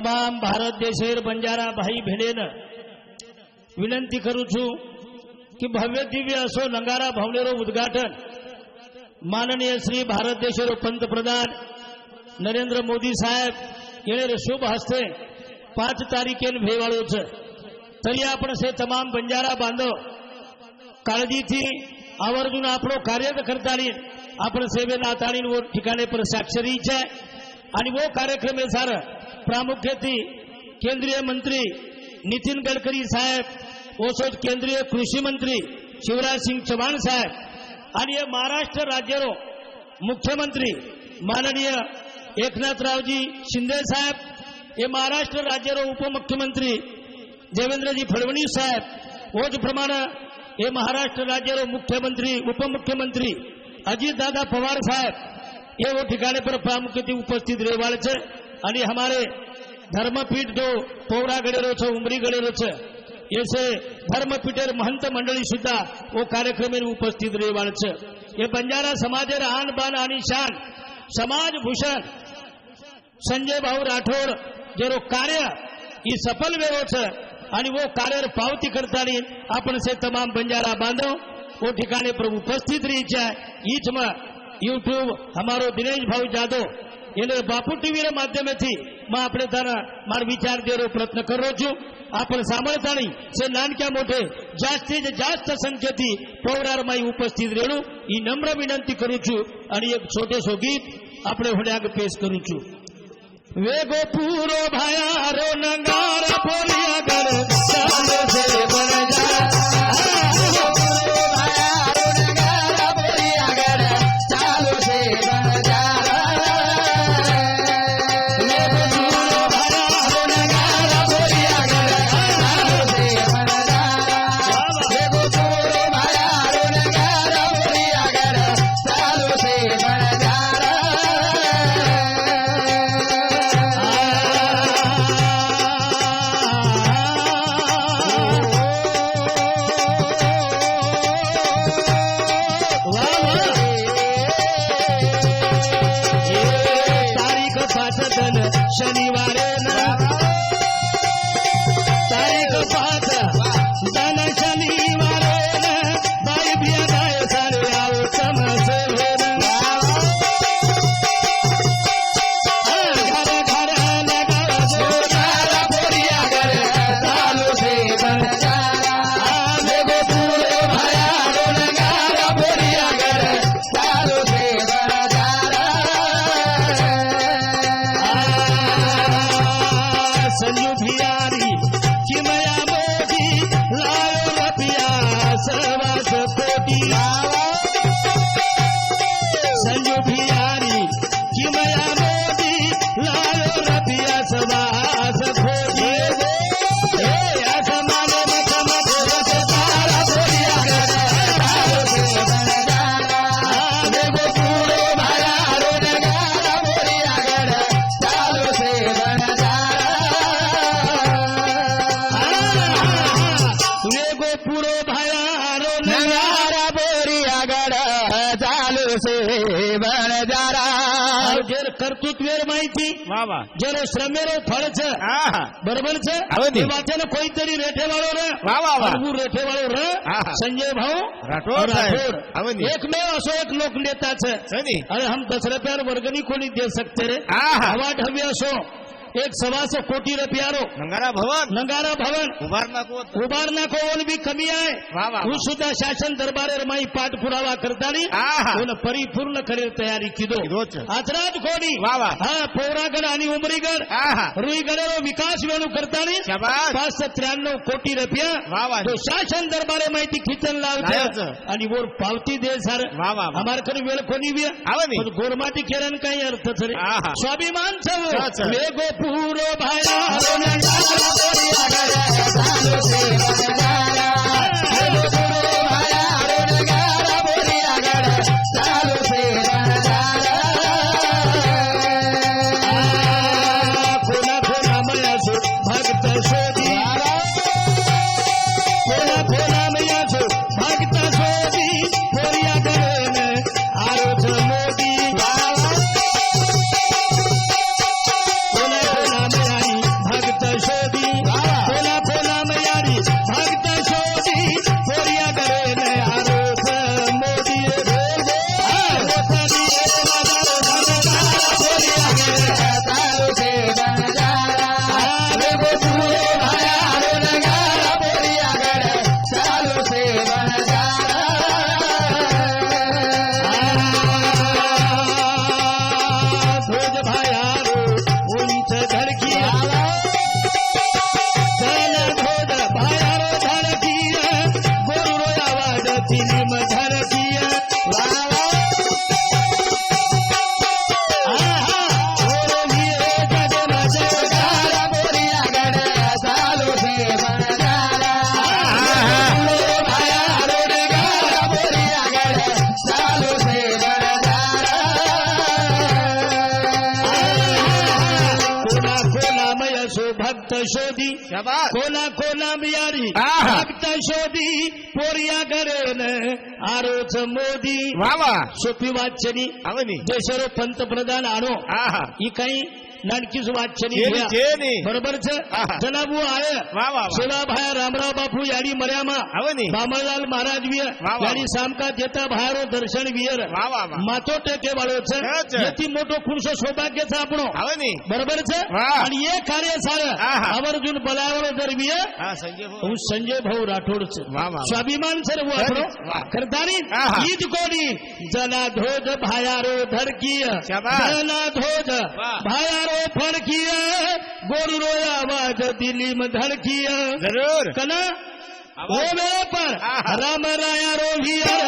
તમામ ભારત દેશેર બંજારા ભાઈ ભેડેને વિનંતી કરું છું કે ભવ્ય દિવ્ય અસો નંગારા ભવનેરો ઉદઘાટન માનનીય શ્રી ભારત દેશેરો પંતપ્રધાન નરેન્દ્ર મોદી સાહેબ. એણે શુભ હસ્તે પાંચ તારીખે ભેવાળો છે. તલિયા પણ છે તમામ બંજારા બાંધો. કાળજીથી આવર્જુન આપણો કાર્ય કરતાની આપણે સેવે નાતાણીનું ઠીકાને પર સાક્ષરી છે. आणि वो कार्यक्रम आहे सर. प्रामुख्याने केंद्रीय मंत्री नितीन गडकरी साहेब ओसोच केंद्रीय कृषी मंत्री शिवराज सिंग चौहान साहेब आणि हे महाराष्ट्र राज्यारो मुख्यमंत्री माननीय एकनाथरावजी शिंदे साहेब हे महाराष्ट्र राज्यारो उपमुख्यमंत्री देवेंद्रजी फडणवीस साहेब होच हे महाराष्ट्र राज्यारो मुख्यमंत्री उपमुख्यमंत्री अजितदादा पवार साहेब ये वो ठिकाने पर प्रामुख्यते उपस्थित રહેવાળ છે અને हमारे धर्मपीठ जो पौरा गडेरो છે उमरी गडेरो છે ये से धर्मपीठेर महंत मंडळी सुद्धा वो कार्यक्रम उपस्थित રહેવાળ છે ये बंजारा समाजेर आन बान आणि शान समाज भूषण संजय भाऊ राठोड जेरो कार्य ही सफल वेळो છે आणि वो कार्य पावती करतानी आपण से तमाम बंजारा बांधव वो ठिकाने पर उपस्थित रही છે ઈચ યુટ્યુબ અમારો ದಿನೇಶ್ ಭಾವ್ ಜಾಧವ್ એને બાપુ ટીવીના માધ્યમેથી માં આપણે તારા મારા વિચાર દેવાનો પ્રયત્ન કરો છું. આપણે સાંભળતા નહીં છે નાનક્યા મોઢે જાસ્તી જાસ્ત સંખ્યાથી પૌરારમાં ઉપસ્થિત રહેણું એ નમ્ર વિનંતી કરું છું અને એક છોટે સો ગીત આપણે હું આગળ પેશ કરું છું. વેગો પૂરો ભાયારો રો નંગારા પોરિયા ચાલે છે જેર કર્તૃત્વ વેર માહિતી વાહ વાહ જેનો શ્રમેરો ફળ છે આહા બરોબર છે હવેથી. એ વાંચે કોઈ તરી રેઠે વાળો રે વાહ વાહ વાહ હળવું રેઠે વાળો રે આહા. સંજય ભાવ રાઠોડ સાહેબ. હવેથી. એક મેં અસો એક લોક નેતા છે સદી अरे हम दस रुपया वर्गनी को नहीं दे सकते रे આહા हवा ढव्या सो एक सवा सौ कोटी रुपया नंगारा भवन नंगारा भवन उभारना को उभारना को और भी कमी आहे હું સુધા શાસન દરબારે રમાઈ પાઠ પુરાવા કરતાની અને પરિપૂર્ણ કરી તૈયારી કીધો આજરાજ ખોડી હા પૌરાગઢ અને ઉમરીગઢ રૂઈગઢ નો વિકાસ વેણું કરતાની પાંચસો ત્ર્યાણું કોટી રૂપિયા જો શાસન દરબારે માહિતી ખીચન લાવશે અને ઓર પાવતી દે સર અમારે ખરી વેળ ખોલી આવે ગોરમાંથી ખેરાન કઈ અર્થ છે સ્વાભિમાન છે વેગો स्वाभिमान हा, छव सर. वेगो पूरो भाया காட்டினேன் शोधी कोणा कोणा बियारी. भक्त शोधी पोरिया करेन आरोच मोदी. वा वा. सोपी वाचनी. देशारो पंतप्रधान आणो. ही काही नानकी सुभाष छेनी बरोबरच जनाबू आय सोला भाया रामराव बापू याडी मर्यामा. बामलाल महाराज विय याडी सामका देता भायर दर्शन वियर मातोट ते बाळोच ती मोठो खुर्स सौभाग्यच आपण. बरोबरच आणि ये कार्य सार आवर्जून बलावर जर विय संजय भाऊ. राठोडच स्वाभिमान सर्व करतानी ईद कोणी? जना ध्वज भायारो धडकी जना ध्वज भायारो तो फडकिया गोरु रोया आवाज दिली में धड़किया. जरूर. कना हो मेरे पर राम राया रोहिया.